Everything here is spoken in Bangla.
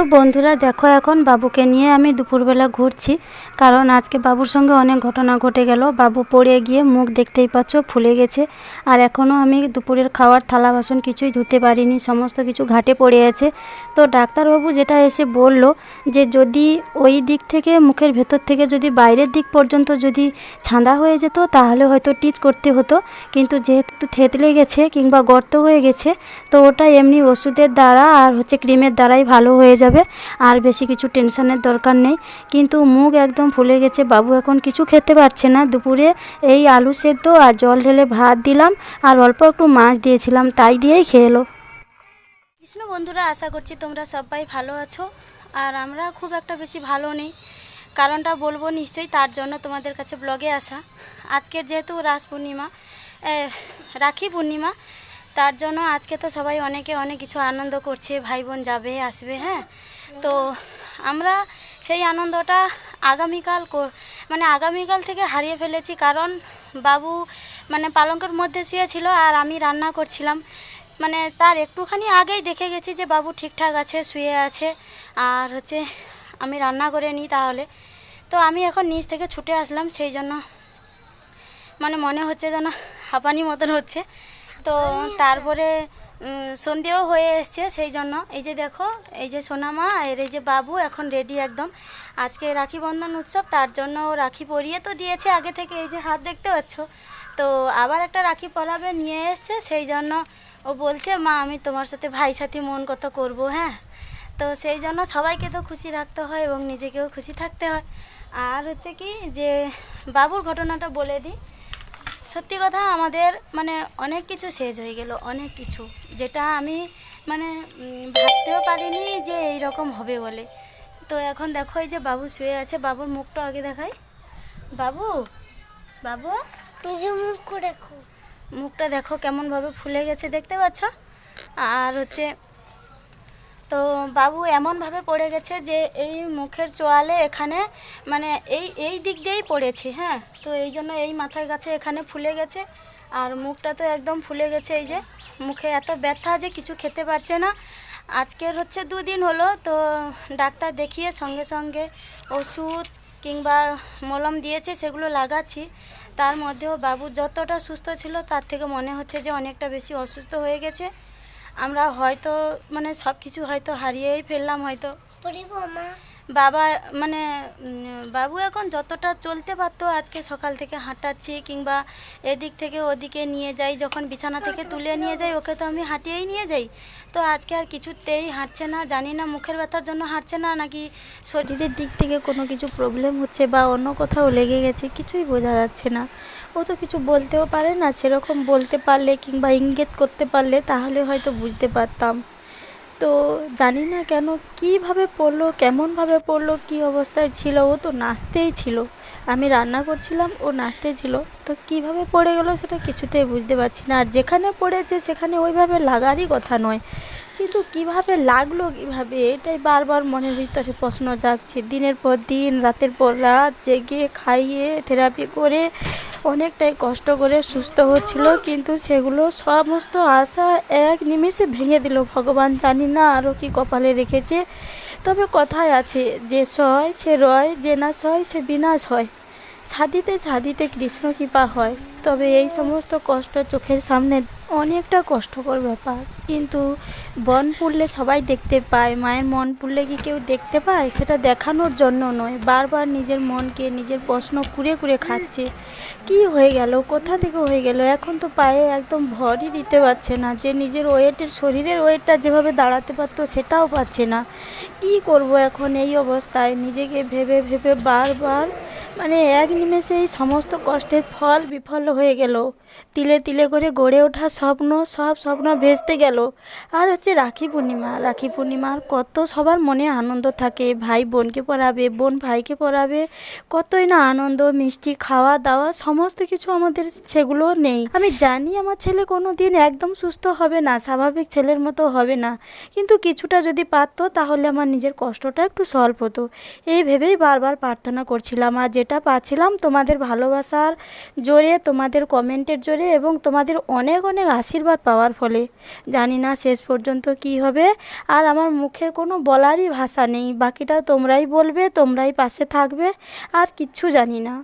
তো বন্ধুরা দেখো এখন বাবুকে নিয়ে আমি দুপুরবেলা ঘুরছি। কারণ আজকে বাবুর সঙ্গে অনেক ঘটনা ঘটে গেল। বাবু পড়ে গিয়ে মুখ দেখতেই পাচ্ছ, ফুলে গেছে। আর এখনও আমি দুপুরের খাওয়ার, থালা, বাসন কিছুই ধুতে পারিনি। সমস্ত কিছু ঘাটে পড়ে আছে। তো ডাক্তারবাবু যেটা এসে বলল যে, যদি ওই দিক থেকে, মুখের ভেতর থেকে যদি বাইরের দিক পর্যন্ত যদি ছাঁদা হয়ে যেত, তাহলে হয়তো টিচ করতে হতো। কিন্তু যেহেতু থেতলে গেছে কিংবা গর্ত হয়ে গেছে, তো ওটা এমনি ওষুধের দ্বারা আর হচ্ছে ক্রিমের দ্বারাই ভালো হয়ে যাবে। আর বেশি কিছু টেনশনের দরকার নেই। কিন্তু মুখ একদম ফুলে গেছে। বাবু এখন কিছু খেতে পারছে না। দুপুরে এই আলু সেদ্ধ আর জল ঢেলে ভাত দিলাম আর অল্প একটু মাছ দিয়েছিলাম। তাই দিয়েই খেয়ে এলো। কৃষ্ণ বন্ধুরা, আশা করছি তোমরা সবাই ভালো আছো। আর আমরা খুব একটা বেশি ভালো নেই। কারণটা বলব নিশ্চয়ই তার জন্য তোমাদের কাছে ব্লগে আসা। আজকের যেহেতু রাস পূর্ণিমা রাখি পূর্ণিমা তার জন্য আজকে তো সবাই অনেকে অনেক কিছু আনন্দ করছে ভাই বোন যাবে, আসবে হ্যাঁ? তো আমরা সেই আনন্দটা আগামীকাল মানে আগামীকাল থেকে হারিয়ে ফেলেছি কারণ বাবু মানে পালঙ্কের মধ্যে শুয়েছিল আর আমি রান্না করছিলাম। মানে তার একটুখানি আগেই দেখে গেছি যে বাবু ঠিকঠাক আছে, শুয়ে আছে আর হচ্ছে আমি রান্না করে নিই তাহলে। তো আমি এখন নিচ থেকে ছুটে আসলাম, সেই জন্য মানে মনে হচ্ছে যেন হাঁপানি মতন হচ্ছে। তো তারপরে সন্ধেও হয়ে এসছে সেই জন্য এই যে দেখো, এই যে সোনামা আর এই যে বাবু এখন রেডি একদম। আজকে রাখি বন্ধন উৎসব, তার জন্য রাখি পরিয়ে তো দিয়েছে আগে থেকে, এই যে হাত দেখতে পাচ্ছ। তো আবার একটা রাখি পরাবে নিয়ে এসছে সেই জন্য ও বলছে, মা, আমি তোমার সাথে ভাই সাথী মন কত করব হ্যাঁ? তো সেই জন্য সবাইকে তো খুশি রাখতে হয় এবং নিজেকেও খুশি থাকতে হয়। আর হচ্ছে কি, যে বাবুর ঘটনাটা বলে দিই সত্যি কথা আমাদের মানে অনেক কিছু শেষ হয়ে গেল অনেক কিছু। যেটা আমি মানে ভাবতেও পারিনি যে এই রকম হবে বলে। তো এখন দেখো এই যে বাবু শুয়ে আছে। বাবুর মুখটা আগে দেখাই। বাবু বাবু? মুখ করে খুব মুখটা দেখো কেমনভাবে ফুলে গেছে দেখতে পাচ্ছ? আর হচ্ছে তো বাবু এমনভাবে পড়ে গেছে যে এই মুখের চোয়ালে এখানে মানে এই এই দিক দিয়েই পড়েছে হ্যাঁ? তো এই জন্য এই মাথার কাছে এখানে ফুলে গেছে। আর মুখটা তো একদম ফুলে গেছে এই যে। মুখে এত ব্যথা যে কিছু খেতে পারছে না। আজকের হচ্ছে দুদিন হলো, তো ডাক্তার দেখিয়ে সঙ্গে সঙ্গে ওষুধ কিংবা মলম দিয়েছে, সেগুলো লাগাচ্ছি। তার মধ্যেও বাবু যতটা সুস্থ ছিল, তার থেকে মনে হচ্ছে যে অনেকটা বেশি অসুস্থ হয়ে গেছে। আমরা হয়তো মানে সব কিছু হয়তো হারিয়েই ফেললাম হয়তো। বাবা মানে বাবু এখন যতটা চলতে পারতো আজকে সকাল থেকে হাঁটাচ্ছি কিংবা এদিক থেকে ওদিকে নিয়ে যাই যখন বিছানা থেকে তুলে নিয়ে যাই ওকে তো আমি হাঁটিয়েই নিয়ে যাই। তো আজকে আর কিছুতেই হাঁটছে না, জানি না মুখের ব্যথার জন্য হাঁটছে না, নাকি শরীরের দিক থেকে কোনো কিছু প্রবলেম হচ্ছে বা অন্য কোথাও লেগে গেছে, কিছুই বোঝা যাচ্ছে না। ও তো কিছু বলতেও পারে না, সেরকম বলতে পারলে কিংবা ইঙ্গিত করতে পারলে, তাহলে হয়তো বুঝতে পারতাম। তো জানি না কেন কীভাবে পড়ল, কেমনভাবে পড়ল, কী অবস্থায় ছিল, ও তো নাচতেই ছিল। আমি রান্না করছিলাম, ও নাচতেই ছিল। তো কীভাবে পড়ে গেলো সেটা কিছুতেই বুঝতে পারছি না। আর যেখানে পড়েছে সেখানে ওইভাবে লাগারই কথা নয়। কিন্তু কীভাবে লাগল, কীভাবে, এটাই বারবার মনের ভিতরে প্রশ্ন জাগছে। দিনের পর দিন, রাতের পর রাত, জেগে, খাইয়ে থেরাপি করে অনেকটাই কষ্ট করে সুস্থ হচ্ছিল, কিন্তু সেগুলো সমস্ত আশা এক নিমেষে ভেঙে দিল। ভগবান জানি না আরও কি কপালে রেখেছে, তবে কথায় আছে, যে সয় সে রয়, যে না সয় সে বিনাশ হয়। ছাদিতে ছাদিতে কৃষ্ণ কৃপা হয়, তবে এই সমস্ত কষ্ট চোখের সামনে অনেকটা কষ্টকর ব্যাপার। কিন্তু বন পুড়লে সবাই দেখতে পায়, মায়ের মন পুড়লে কি কেউ দেখতে পায়? সেটা দেখানোর জন্য নয়, বারবার নিজের মনকে নিজের প্রশ্ন কুড়ে কুড়ে খাচ্ছে। কি হয়ে গেল? কোথা থেকে হয়ে গেল? এখন তো পায়ে একদম ভরই দিতে পারছে না, যে নিজের ওয়েটের, শরীরের ওয়েটটা যেভাবে দাঁড়াতে পারতো সেটাও পাচ্ছে না। কি করব এখন এই অবস্থায়? নিজেকে ভেবে ভেবে বারবার মানে এক নিমেষে এই সমস্ত কষ্টের ফল বিফল হয়ে গেল। তিলে তিলে করে গড়ে ওঠা স্বপ্ন, সব স্বপ্ন ভেস্তে গেল। আর হচ্ছে রাখি পূর্ণিমা। রাখি পূর্ণিমার কত সবার মনে আনন্দ থাকে। ভাই বোনকে পড়াবে, বোন ভাইকে পড়াবে, কতই না আনন্দ, মিষ্টি খাওয়া দাওয়া, সমস্ত কিছু আমাদের সেগুলো নেই। আমি জানি আমার ছেলে কোনো দিন একদম সুস্থ হবে না, স্বাভাবিক ছেলের মতো হবে না। কিন্তু কিছুটা যদি পারতো তাহলে আমার নিজের কষ্টটা একটু সলভ হতো। এই ভেবেই বারবার প্রার্থনা করছিলাম আর যেটা পাচ্ছিলাম তোমাদের ভালোবাসার জোরে, তোমাদের কমেন্টের জোরে এবং তোমাদের অনেক অনেক আশীর্বাদ পাওয়ার ফলে। জানি না শেষ পর্যন্ত কি হবে। আর আমার মুখে কোনো বলারই ভাষা নেই। বাকিটা তোমরাই বলবে, তোমরাই পাশে থাকবে। আর কিচ্ছু জানি না।